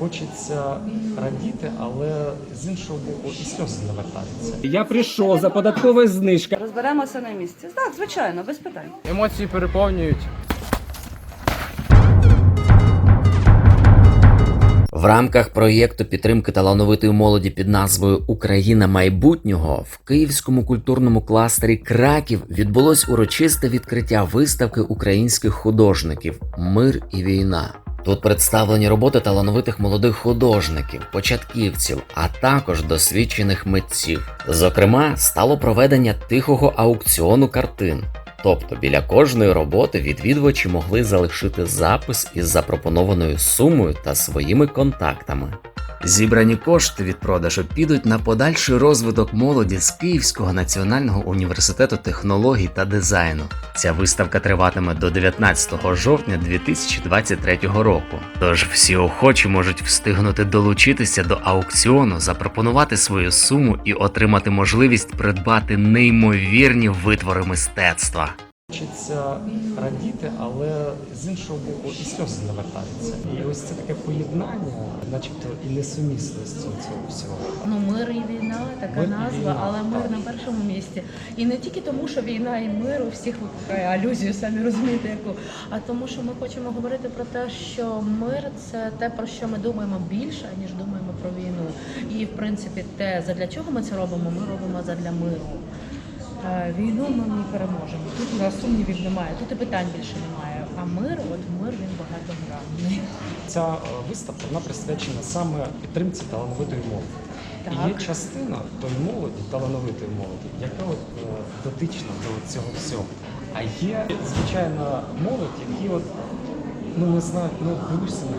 хочеться радіти, але з іншого боку і сльози навертаються. Я прийшов за податковою знижкою. Розберемося на місці. Так, звичайно, без питань. Емоції переповнюють. В рамках проєкту підтримки талановитої молоді під назвою Україна майбутнього в Київському культурному кластері Краків відбулось урочисте відкриття виставки українських художників Мир і війна. Тут представлені роботи талановитих молодих художників, початківців, а також досвідчених митців. Зокрема, стало проведення тихого аукціону картин. Тобто біля кожної роботи відвідувачі могли залишити запис із запропонованою сумою та своїми контактами. Зібрані кошти від продажу підуть на подальший розвиток молоді з Київського національного університету технологій та дизайну. Ця виставка триватиме до 19 жовтня 2023 року. Тож всі охочі можуть встигнути долучитися до аукціону, запропонувати свою суму і отримати можливість придбати неймовірні витвори мистецтва. Хочеться радіти, але з іншого боку і сльози навертаються. І ось це таке поєднання, начебто і несумісності цього всього. Ну, мир і війна, така Мир назва, війна, але мир так. на першому місці. І не тільки тому, що війна і мир у всіх викликає алюзію, самі розумієте, яку, а тому, що ми хочемо говорити про те, що мир це те, про що ми думаємо більше, ніж думаємо про війну. І в принципі, те, задля чого ми це робимо, ми робимо задля миру. Е, Війну ми не переможемо. Тут у нас сумнівів немає, тут і питань більше немає. А мир, от мир він багатогранний. Ця е, виставка вона присвячена саме підтримці талановитої молоді. І є частина тої молоді, талановитої молоді, яка от, е, дотична до цього всього. А є, звичайно, молодь, які от, ну не знають, ну дивишся на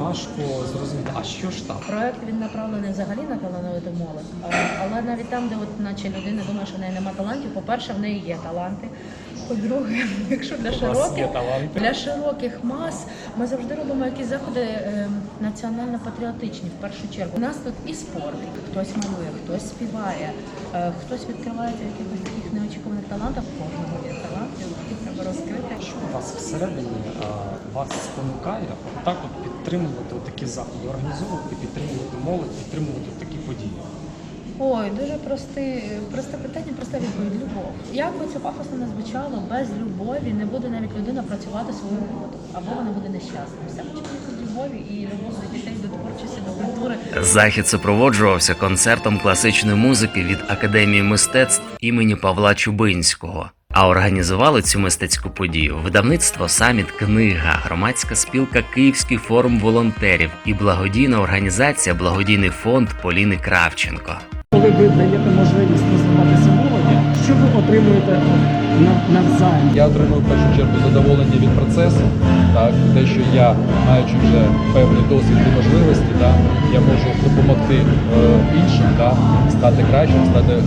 важко зрозуміти, а що ж там? Проект він направлений взагалі на талановиту молодь, Е, але навіть там, де от наче людина думає, що в неї немає талантів, по-перше, в неї є таланти. По-друге, якщо для широких для широких мас ми завжди робимо якісь заходи е, національно-патріотичні в першу чергу. У нас тут і спорт, хтось малює, хтось співає, е, хтось відкривається якихось таких неочікуваних талантах. У Кожного є таланти, які треба розкрити. Що у вас всередині вас спонукає так от підтримувати такі заходи, організовувати, підтримувати молодь, підтримувати такі події? Ой, дуже просте, просте питання, проста відповідь. Любов. Як би це пафосно не звучало, без любові не буде навіть людина працювати свою роботу, або вона буде нещасна. Все починається з любові і любов до дітей, до творчості, до культури. Захід супроводжувався концертом класичної музики від Академії мистецтв імені Павла Чубинського. А організували цю мистецьку подію видавництво Саміт Книга, громадська спілка Київський форум волонтерів і благодійна організація Благодійний фонд Поліни Кравченко. Коли ви даєте можливість розвиватися молоді, що ви отримуєте навзаєм? Я отримую в першу чергу задоволення від процесу, так те, що я, маючи вже певний досвід і можливості, да, я можу допомогти е, іншим, да, стати кращим, стати е,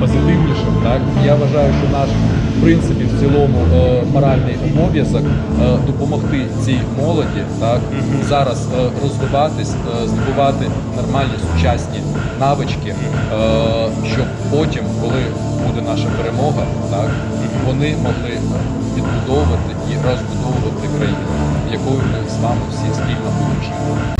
позитивнішим. Так я вважаю, що наш в принципі в цілому е, моральний обов'язок е, допомогти цій молоді, так зараз е, розвиватись, е, здобувати нормальні сучасні навички, е, щоб потім, коли буде наша перемога, так вони могли відбудовувати і розбудовувати країну, якою ми вами всі спільно будемо.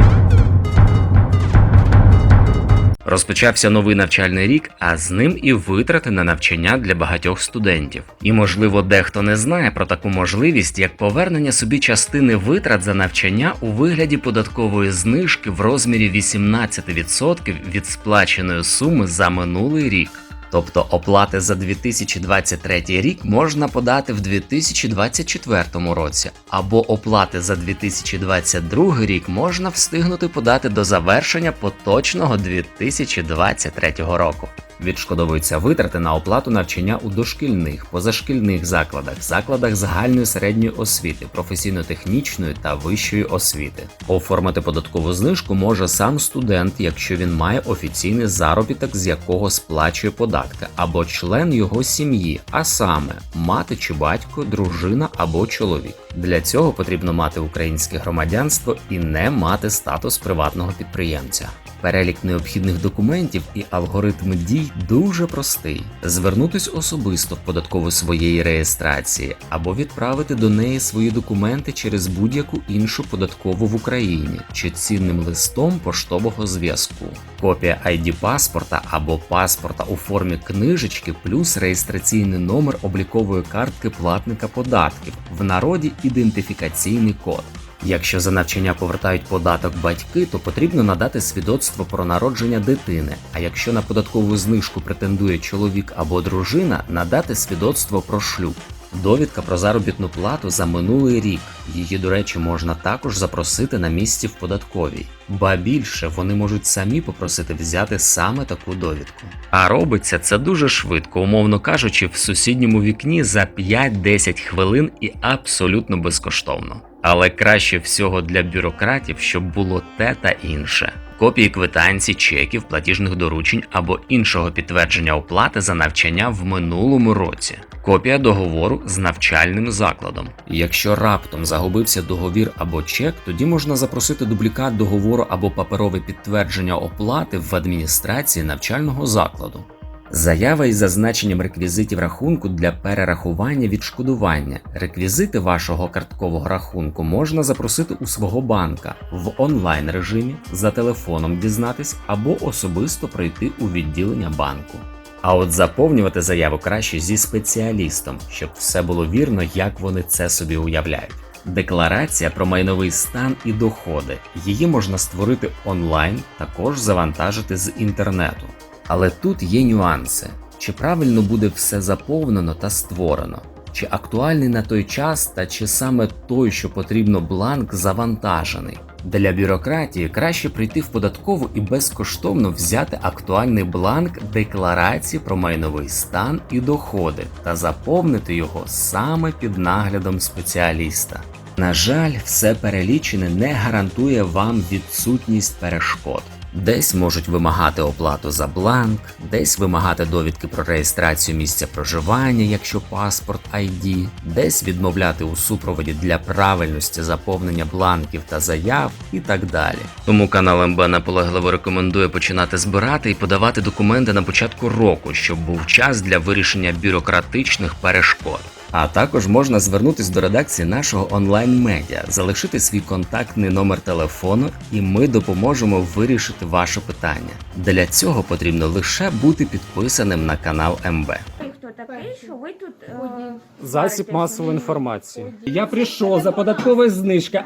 Розпочався новий навчальний рік, а з ним і витрати на навчання для багатьох студентів. І, можливо, дехто не знає про таку можливість, як повернення собі частини витрат за навчання у вигляді податкової знижки в розмірі 18% від сплаченої суми за минулий рік. Тобто оплати за 2023 рік можна подати в 2024 році, або оплати за 2022 рік можна встигнути подати до завершення поточного 2023 року. Відшкодовуються витрати на оплату навчання у дошкільних, позашкільних закладах, закладах загальної середньої освіти, професійно-технічної та вищої освіти. Оформити податкову знижку може сам студент, якщо він має офіційний заробіток, з якого сплачує податки, або член його сім'ї, а саме мати чи батько, дружина або чоловік. Для цього потрібно мати українське громадянство і не мати статус приватного підприємця. Перелік необхідних документів і алгоритм дій дуже простий: звернутись особисто в податкову своєї реєстрації або відправити до неї свої документи через будь-яку іншу податкову в Україні чи цінним листом поштового зв'язку, копія ID паспорта або паспорта у формі книжечки, плюс реєстраційний номер облікової картки платника податків, в народі ідентифікаційний код. Якщо за навчання повертають податок батьки, то потрібно надати свідоцтво про народження дитини. А якщо на податкову знижку претендує чоловік або дружина, надати свідоцтво про шлюб. Довідка про заробітну плату за минулий рік. Її, до речі, можна також запросити на місці в податковій. Ба більше вони можуть самі попросити взяти саме таку довідку. А робиться це дуже швидко, умовно кажучи, в сусідньому вікні за 5-10 хвилин і абсолютно безкоштовно. Але краще всього для бюрократів, щоб було те та інше. Копії квитанцій, чеків, платіжних доручень або іншого підтвердження оплати за навчання в минулому році. Копія договору з навчальним закладом. Якщо раптом загубився договір або чек, тоді можна запросити дублікат договору або паперове підтвердження оплати в адміністрації навчального закладу. Заява із зазначенням реквізитів рахунку для перерахування відшкодування. Реквізити вашого карткового рахунку можна запросити у свого банка в онлайн режимі, за телефоном дізнатись або особисто прийти у відділення банку. А от заповнювати заяву краще зі спеціалістом, щоб все було вірно, як вони це собі уявляють. Декларація про майновий стан і доходи. Її можна створити онлайн, також завантажити з інтернету. Але тут є нюанси: чи правильно буде все заповнено та створено, чи актуальний на той час, та чи саме той, що потрібно бланк, завантажений. Для бюрократії краще прийти в податкову і безкоштовно взяти актуальний бланк декларації про майновий стан і доходи та заповнити його саме під наглядом спеціаліста. На жаль, все перелічене не гарантує вам відсутність перешкод. Десь можуть вимагати оплату за бланк, десь вимагати довідки про реєстрацію місця проживання, якщо паспорт ID, десь відмовляти у супроводі для правильності заповнення бланків та заяв і так далі. Тому канал МБ наполегливо рекомендує починати збирати і подавати документи на початку року, щоб був час для вирішення бюрократичних перешкод. А також можна звернутись до редакції нашого онлайн-медіа, залишити свій контактний номер телефону, і ми допоможемо вирішити ваше питання. Для цього потрібно лише бути підписаним на канал МБ. Хто такий, що ви тут е, Засіб масової інформації. Я прийшов за податковою знижка.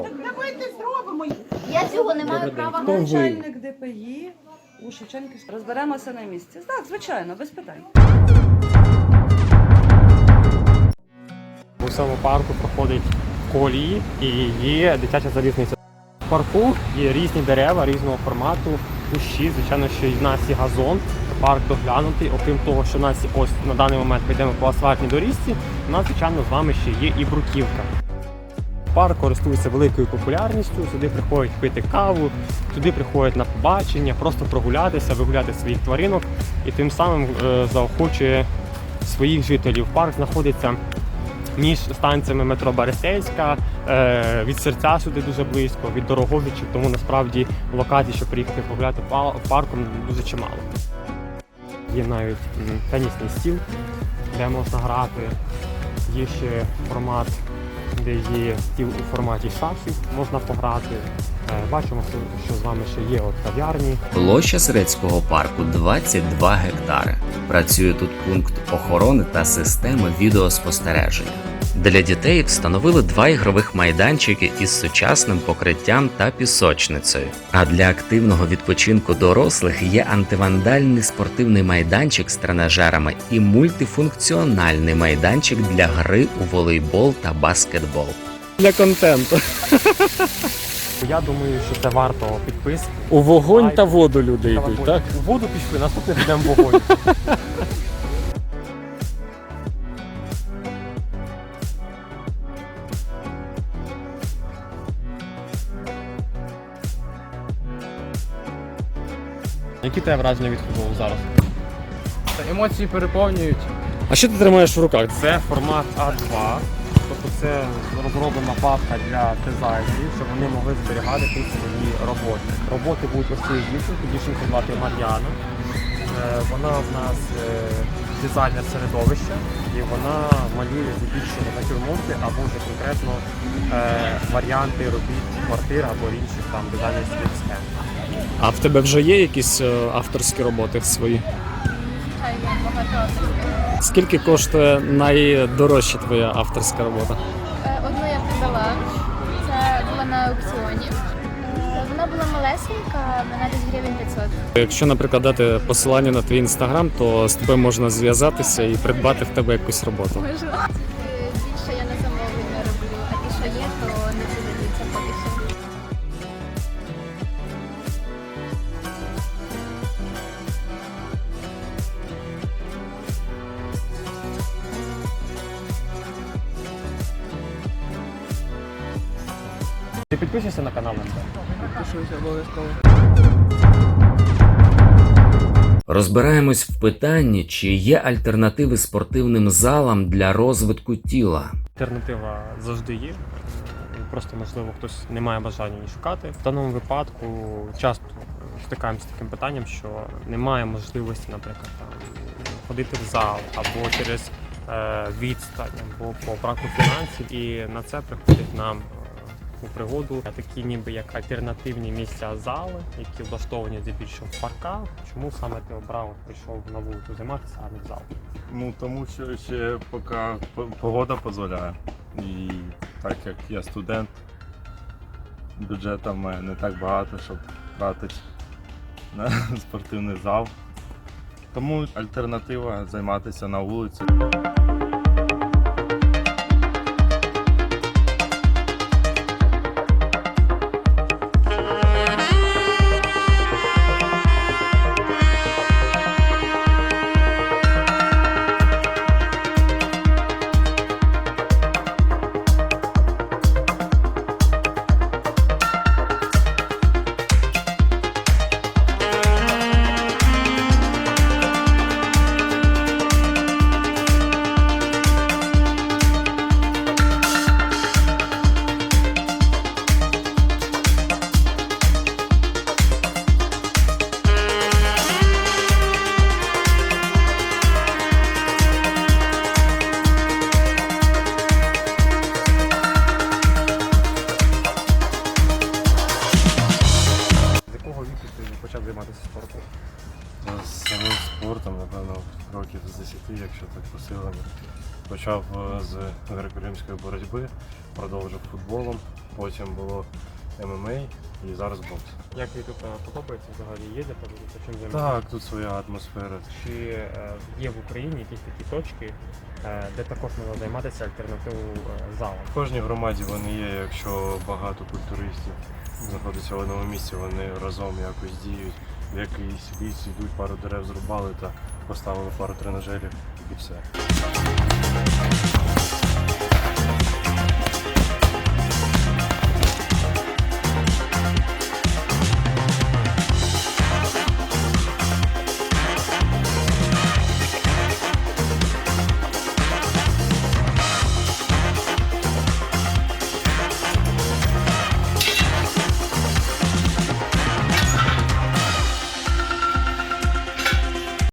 Я цього не маю права. Хто ви? Начальник ДПІ у Шевченківській. Розберемося на місці. Так, звичайно, без питань. У цьому парку проходить колії і є дитяча залізниця. В парку є різні дерева різного формату, кущі. Звичайно, що в нас є газон, парк доглянутий. Окрім того, що в нас ось на даний момент ми йдемо по асфальтній доріжці, у нас, звичайно, з вами ще є і бруківка. Парк користується великою популярністю. Сюди приходять пити каву, сюди приходять на побачення, просто прогулятися, вигуляти своїх тваринок і тим самим е, заохочує своїх жителів. Парк знаходиться між станціями метро Берестейська, е, від серця сюди дуже близько, від Дороговичів, тому насправді локацій, щоб приїхати погуляти парком, дуже чимало. Є навіть тенісний стіл, де можна грати. Є ще формат, де є стіл у форматі шахів, можна пограти. Е, Бачимо, що- з вами ще є от кав'ярні. Площа Сирецького парку 22 гектари. Працює тут пункт охорони та системи відеоспостереження. Для дітей встановили два ігрових майданчики із сучасним покриттям та пісочницею. А для активного відпочинку дорослих є антивандальний спортивний майданчик з тренажерами і мультифункціональний майданчик для гри у волейбол та баскетбол. Для контенту. Я думаю, що це варто підписки. У вогонь та воду люди йдуть, так? У воду пішли, наступний підемо в вогонь. Які тебе враження від футболу зараз? Емоції переповнюють. А що ти тримаєш в руках? Це формат А2. Тобто це розроблена папка для дизайнерів, щоб вони могли зберігати тут свої роботи. Роботи будуть ось цієї дівчинки, дівчинку звати Мар'яна. Е, Вона в нас е, дизайнер середовища і вона малює здебільшого натюрморти або вже конкретно е, варіанти робіт квартир або інших там дизайнерських схем. А в тебе вже є якісь авторські роботи свої? Скільки коштує найдорожча твоя авторська робота? Е, Одну я продала. Це була на аукціоні. Вона була малесенька, вона десь гривень 500. Якщо, наприклад, дати посилання на твій інстаграм, то з тобою можна зв'язатися і придбати в тебе якусь роботу. Можливо. Ти підпишешся на канал МТ? Розбираємось в питанні, чи є альтернативи спортивним залам для розвитку тіла. Альтернатива завжди є. Просто можливо хтось не має бажання її шукати. В даному випадку часто стикаємося з таким питанням, що немає можливості, наприклад, там ходити в зал або через е, відстань, або по браку фінансів, і на це приходять нам. У пригоду такі, ніби як альтернативні місця зали, які влаштовані здебільшого в парках. Чому саме ти обрав, прийшов на вулицю займатися, а не в зал? Ну тому що ще поки погода дозволяє. І так як я студент, бюджету в мене не так багато, щоб тратити на спортивний зал. Тому альтернатива займатися на вулиці. Греко-римської боротьби, продовжив футболом, потім було ММА і зараз бокс. Як тобі тут е, подобається взагалі? Є для тебе тут чим займатися? Так, тут своя атмосфера. Чи е, є в Україні якісь такі точки, е, де також можна займатися альтернативою е, залом? В кожній громаді вони є, якщо багато культуристів знаходиться в одному місці, вони разом якось діють, в якийсь ліс йдуть, пару дерев зрубали та поставили пару тренажерів і все.